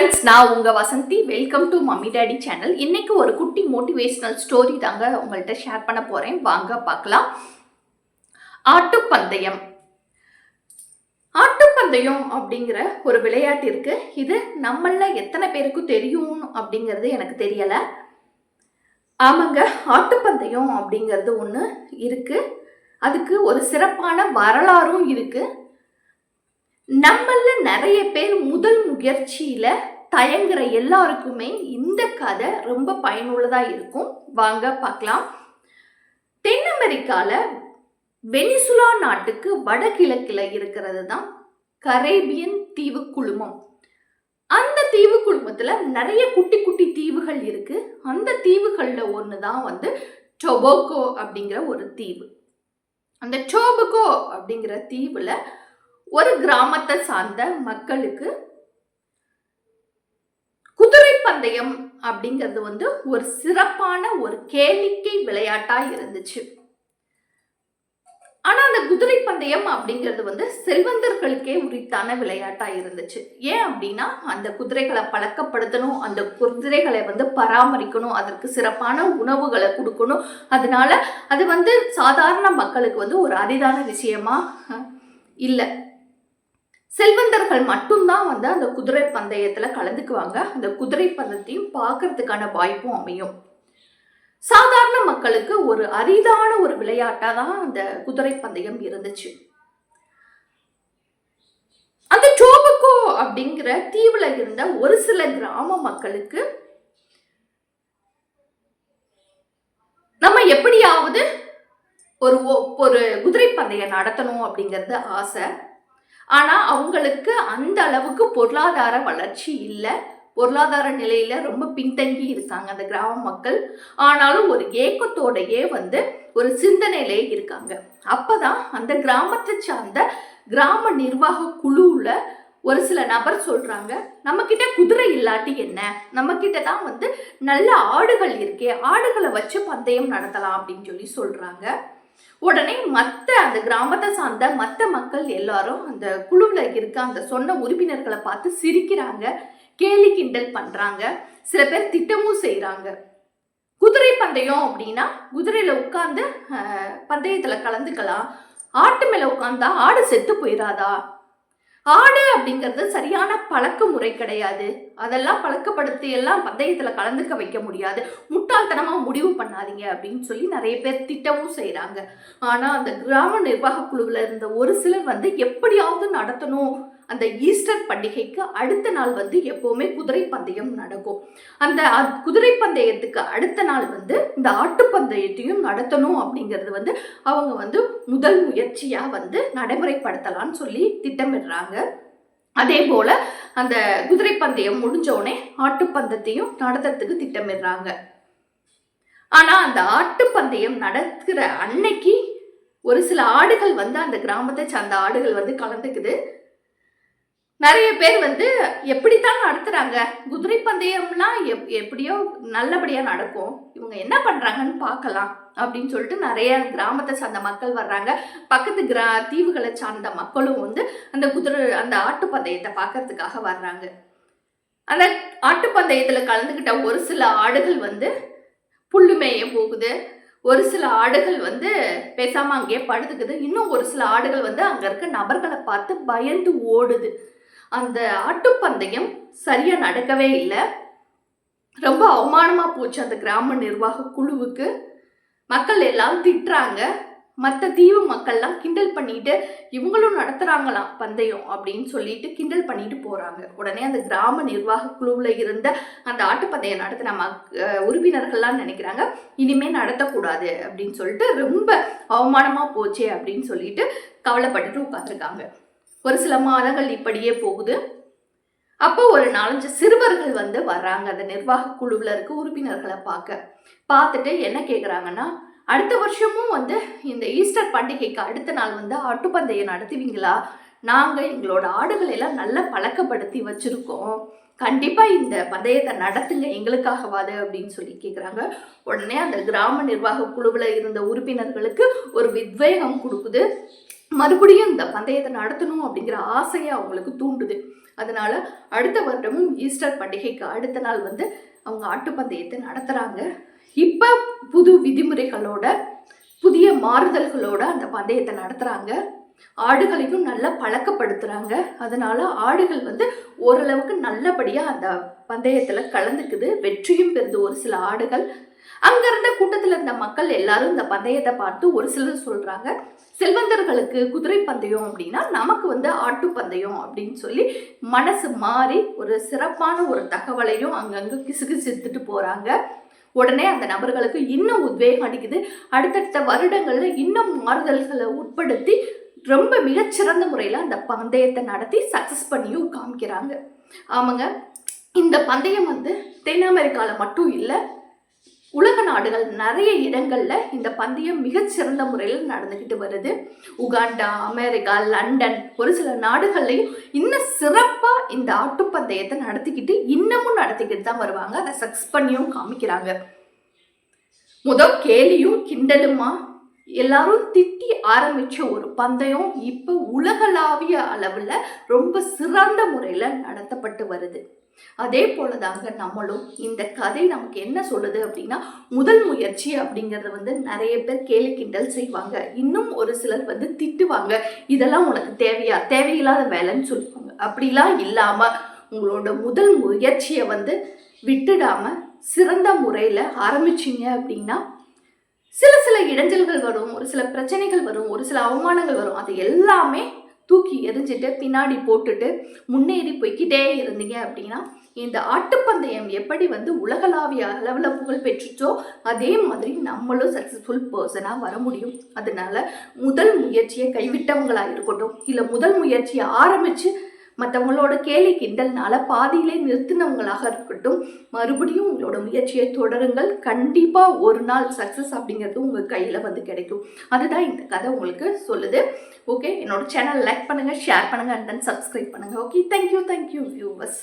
Friends நான் உங்கள் Vasanthi. Welcome to mummy daddy channel இன்னைக்கு ஒரு குட்டி மோட்டிவேஷ்னல் ஸ்டோரி தாங்க உங்கள்கிட்ட ஷேர் பண்ண போகிறேன் வாங்க பார்க்கலாம். ஆட்டுப்பந்தயம். ஆட்டுப்பந்தயம் அப்படிங்கிற ஒரு விளையாட்டு இருக்கு. இது நம்மள எத்தனை பேருக்கு தெரியும் அப்படிங்கிறது எனக்கு தெரியலை. ஆமாங்க ஆட்டுப்பந்தயம் அப்படிங்கிறது ஒன்று இருக்கு. அதுக்கு ஒரு சிறப்பான வரலாறும் இருக்கு. நம்மள நிறைய பேர் முதல் முயற்சியில் தயங்குற எல்லாருக்குமே இந்த கதை ரொம்ப பயனுள்ளதாக இருக்கும். வாங்க பார்க்கலாம். தென் அமெரிக்காவில் வெனிசுலா நாட்டுக்கு வடகிழக்கில் இருக்கிறது தான் கரேபியன் தீவு குழுமம். அந்த தீவு குழுமத்தில் நிறைய குட்டி குட்டி தீவுகள் இருக்கு. அந்த தீவுகளில் ஒன்று தான் வந்து டொபோக்கோ அப்படிங்கிற ஒரு தீவு. அந்த டோபகோ அப்படிங்கிற தீவில் ஒரு கிராமத்தை சார்ந்த மக்களுக்கு குதிரை பந்தயம் அப்படிங்கிறது வந்து ஒரு சிறப்பான ஒரு கேளிக்கை விளையாட்டா இருந்துச்சு. ஆனா அந்த குதிரை பந்தயம் அப்படிங்கிறது வந்து செல்வந்தர்களுக்கே உரித்தான விளையாட்டா இருந்துச்சு. ஏன் அப்படின்னா அந்த குதிரைகளை பழக்கப்படுத்தணும் அந்த குதிரைகளை வந்து பராமரிக்கணும் அதற்கு சிறப்பான உணவுகளை கொடுக்கணும். அதனால அது வந்து சாதாரண மக்களுக்கு வந்து ஒரு அரிதான விஷயமா இல்லை. செல்வந்தர்கள் மட்டும்தான் வந்து அந்த குதிரை பந்தயத்தில் கலந்துக்குவாங்க. அந்த குதிரை பந்தயத்தையும் பார்க்கறதுக்கான வாய்ப்பும் அமையும். சாதாரண மக்களுக்கு ஒரு அரிதான ஒரு விளையாட்டாக தான் அந்த குதிரை பந்தயம் இருந்துச்சு. அந்த டோபக்கோ அப்படிங்கிற தீவில் இருந்த ஒரு சில கிராம மக்களுக்கு நம்ம எப்படியாவது ஒரு ஒரு குதிரை பந்தயம் நடத்தணும் அப்படிங்கிறது ஆசை. ஆனால் அவங்களுக்கு அந்த அளவுக்கு பொருளாதார வளர்ச்சி இல்லை. பொருளாதார நிலையில ரொம்ப பின்தங்கி இருக்காங்க அந்த கிராம மக்கள். ஆனாலும் ஒரு ஏக்கத்தோடையே வந்து ஒரு சிந்தனையிலே இருக்காங்க. அப்பதான் அந்த கிராமத்தை சார்ந்த கிராம நிர்வாக குழுவில் ஒரு சில நபர் சொல்றாங்க நம்ம கிட்ட குதிரை இல்லாட்டி என்ன? நம்ம கிட்ட தான் வந்து நல்ல ஆடுகள் இருக்கே ஆடுகளை வச்சு பந்தயம் நடத்தலாம் அப்படின்னு சொல்லி சொல்றாங்க. உடனே மற்ற அந்த கிராமத்தை சார்ந்த மற்ற மக்கள் எல்லாரும் அந்த குழுவில் இருக்க அந்த சொன்ன உறுப்பினர்களை பார்த்து சிரிக்கிறாங்க கேலி கிண்டல் பண்ணுறாங்க சில பேர் திட்டமும் செய்கிறாங்க குதிரை பந்தயம் அப்படின்னா குதிரையில் உட்காந்து பந்தயத்தில் கலந்துக்கலாம். ஆட்டு மேலே உட்காந்தா ஆடு செத்து போயிடாதா ஆடு அப்படிங்கிறது சரியான பழக்க முறை கிடையாது. அதெல்லாம் பழக்கப்படுத்தி எல்லாம் பந்தயத்தில் கலந்துக்க வைக்க முடியாது. முட்டாள்தனமாக முடிவு பண்ணாதீங்க அப்படின்னு சொல்லி நிறைய பேர் திட்டமும் செய்கிறாங்க ஆனால் அந்த கிராம நிர்வாக குழுவில் இருந்த ஒரு சிலர் வந்து எப்படியாவது நடத்தணும். அந்த ஈஸ்டர் பண்டிகைக்கு அடுத்த நாள் வந்து எப்போவுமே குதிரை பந்தயம் நடக்கும். அந்த குதிரை பந்தயத்துக்கு அடுத்த நாள் வந்து இந்த ஆட்டுப்பந்தயத்தையும் நடத்தணும் அப்படிங்கிறது வந்து அவங்க வந்து முதல் முயற்சியாக வந்து நடைமுறைப்படுத்தலாம்னு சொல்லி திட்டமிடுறாங்க. அதே போல அந்த குதிரை பந்தயம் முடிஞ்ச உடனே ஆட்டுப்பந்தயத்தையும் நடத்துறதுக்கு திட்டமிடுறாங்க. ஆனா அந்த ஆட்டுப்பந்தயம் நடக்கிற அன்னைக்கு ஒரு சில ஆடுகள் வந்து அந்த கிராமத்தை சார்ந்த ஆடுகள் வந்து கலந்துக்குது. நிறைய பேர் வந்து எப்படித்தான் நடத்துறாங்க? குதிரை பந்தயம்லாம் எப் எப்படியோ நல்லபடியா நடக்கும். இவங்க என்ன பண்றாங்கன்னு பார்க்கலாம் அப்படின்னு சொல்லிட்டு நிறைய கிராமத்தை சார்ந்த மக்கள் வர்றாங்க. பக்கத்து கிரா தீவுகளை சார்ந்த மக்களும் வந்து அந்த குதிரை அந்த ஆட்டுப்பந்தயத்தை பார்க்கறதுக்காக வர்றாங்க. அந்த ஆட்டுப்பந்தயத்தில் கலந்துக்கிட்ட ஒரு சில ஆடுகள் வந்து புல்லு மேய போகுது. ஒரு சில ஆடுகள் வந்து பேசாம அங்கேயே படுத்துக்குது. இன்னும் ஒரு சில ஆடுகள் வந்து அங்க இருக்க நபர்களை பார்த்து பயந்து ஓடுது. அந்த ஆட்டுப்பந்தயம் சரியா நடக்கவே இல்லை. ரொம்ப அவமானமா போச்சு அந்த கிராம நிர்வாக குழுவுக்கு. மக்கள் எல்லாம் திட்டுறாங்க. மற்ற தீவு மக்கள்லாம் கிண்டல் பண்ணிட்டு இவங்களும் நடத்துகிறாங்களாம் பந்தயம் அப்படின்னு சொல்லிட்டு கிண்டல் பண்ணிட்டு போகிறாங்க உடனே அந்த கிராம நிர்வாக குழுவில் இருந்த அந்த ஆட்டுப்பந்தயம் நடத்தின மக் உறுப்பினர்கள்லாம் நினைக்கிறாங்க இனிமேல் நடத்தக்கூடாது அப்படின்னு சொல்லிட்டு ரொம்ப அவமானமாக போச்சே அப்படின்னு சொல்லிட்டு கவலைப்பட்டுட்டு உட்காந்துருக்காங்க ஒரு சில மாதங்கள் இப்படியே போகுது. அப்போ ஒரு நாலஞ்சு சிறுவர்கள் வந்து வர்றாங்க. அந்த நிர்வாக குழுவில் இருக்க உறுப்பினர்களை பார்க்க. பார்த்துட்டு என்ன கேட்குறாங்கன்னா அடுத்த வருஷமும் வந்து இந்த ஈஸ்டர் பண்டிகைக்கு அடுத்த நாள் வந்து ஆட்டுப்பந்தயம் நடத்துவீங்களா? நாங்கள் எங்களோட ஆடுகளை எல்லாம் நல்லா பழக்கப்படுத்தி வச்சுருக்கோம். கண்டிப்பாக இந்த பந்தயத்தை நடத்துங்க. எங்களுக்காகவாது அப்படின்னு சொல்லி கேட்குறாங்க உடனே அந்த கிராம நிர்வாக குழுவில் இருந்த உறுப்பினர்களுக்கு ஒரு வித்வேகம் கொடுக்குது. மறுபடியும் இந்த பந்தயத்தை நடத்தணும் அப்படிங்கிற ஆசையை அவங்களுக்கு தூண்டுது. அதனால அடுத்த வருடமும் ஈஸ்டர் பண்டிகைக்கு அடுத்த நாள் வந்து அவங்க ஆட்டுப்பந்தயத்தை நடத்துகிறாங்க இப்போ புது விதிமுறைகளோட புதிய மாறுதல்களோட அந்த பந்தயத்தை நடத்துகிறாங்க ஆடுகளையும் நல்லா பழக்கப்படுத்துகிறாங்க அதனால ஆடுகள் வந்து ஓரளவுக்கு நல்லபடியாக அந்த பந்தயத்தில் கலந்துக்குது. வெற்றியும் பெறுது ஒரு சில ஆடுகள். அங்க இருந்த கூட்டத்தில் இருந்த மக்கள் எல்லாரும் இந்த பந்தயத்தை பார்த்து ஒரு சிலர் சொல்றாங்க செல்வந்தர்களுக்கு குதிரை பந்தயம் அப்படின்னா நமக்கு வந்து ஆட்டு பந்தயம் அப்படின்னு சொல்லி மனசு மாறி ஒரு சிறப்பான ஒரு தகவலையும் அங்கங்க கிசுகிசுத்துட்டு போறாங்க. உடனே அந்த நபர்களுக்கு இன்னும் உத்வேகம் அடிக்குது. அடுத்தடுத்த வருடங்கள்ல இன்னும் மாறுதல்களை உட்படுத்தி ரொம்ப மிகச்சிறந்த முறையில் அந்த பந்தயத்தை நடத்தி சக்ஸஸ் பண்ணியும் காமிக்கிறாங்க. ஆமாங்க இந்த பந்தயம் வந்து தென் அமெரிக்காவில் மட்டும் இல்லை உலக நாடுகள் நிறைய இடங்களில் இந்த பந்தயம் மிகச்சிறந்த முறையில் நடந்துக்கிட்டு வருது. உகாண்டா அமெரிக்கா லண்டன் ஒரு சில நாடுகள்லையும் இன்னும் சிறப்பாக இந்த ஆட்டுப்பந்தயத்தை நடத்திக்கிட்டு இன்னமும் நடத்திக்கிட்டு தான் வருவாங்க. அதை சக்ஸ் பண்ணியும் காமிக்கிறாங்க. முதல் கேலியும் கிண்டலுமா எல்லாரும் திட்டி ஆரம்பிச்ச ஒரு பந்தயம் இப்போ உலகளாவிய அளவில் ரொம்ப சிறந்த முறையில் நடத்தப்பட்டு வருது. அதே போல தாங்க நம்மளும் இந்த கதை நமக்கு என்ன சொல்லுது அப்படின்னா முதல் முயற்சி அப்படிங்கிறத வந்து நிறைய பேர் கேலி கிண்டல் செய்வாங்க. இன்னும் ஒரு சிலர் வந்து திட்டுவாங்க. இதெல்லாம் உனக்கு தேவையா? தேவையில்லாத வேலைன்னு சொல்லுவாங்க. அப்படிலாம் இல்லாம உங்களோட முதல் முயற்சியை வந்து விட்டுடாம சிறந்த முறையில் ஆரம்பிச்சிங்க அப்படின்னா சில சில இடைஞ்சல்கள் வரும் ஒரு சில பிரச்சனைகள் வரும் ஒரு சில அவமானங்கள் வரும். அது எல்லாமே தூக்கி எரிஞ்சிட்டு பின்னாடி போட்டுட்டு முன்னேறி போய்க்கிட்டே இருந்தீங்க அப்படின்னா இந்த ஆட்டுப்பந்தயம் எப்படி வந்து உலகளாவிய அளவில் புகழ் பெற்றுச்சோ அதே மாதிரி நம்மளும் சக்ஸஸ்ஃபுல் பர்சனாக வர முடியும். அதனால முதல் முயற்சியை கைவிட்டவங்களாக இருக்கட்டும் இல்லை முதல் முயற்சியை ஆரம்பித்து மற்றவங்களோட கேலி கிண்டல்னால பாதியிலே நிறுத்தினவங்களாக இருக்கட்டும் மறுபடியும் உங்களோட முயற்சியை தொடருங்கள். கண்டிப்பாக ஒரு நாள் சக்ஸஸ் அப்படிங்கிறது உங்கள் கையில் வந்து கிடைக்கும். அதுதான் இந்த கதை உங்களுக்கு சொல்லுது. ஓகே என்னோட சேனல் லைக் பண்ணுங்கள் ஷேர் பண்ணுங்கள் அண்ட் தென் சப்ஸ்கிரைப் பண்ணுங்கள் okay thank you thank you viewers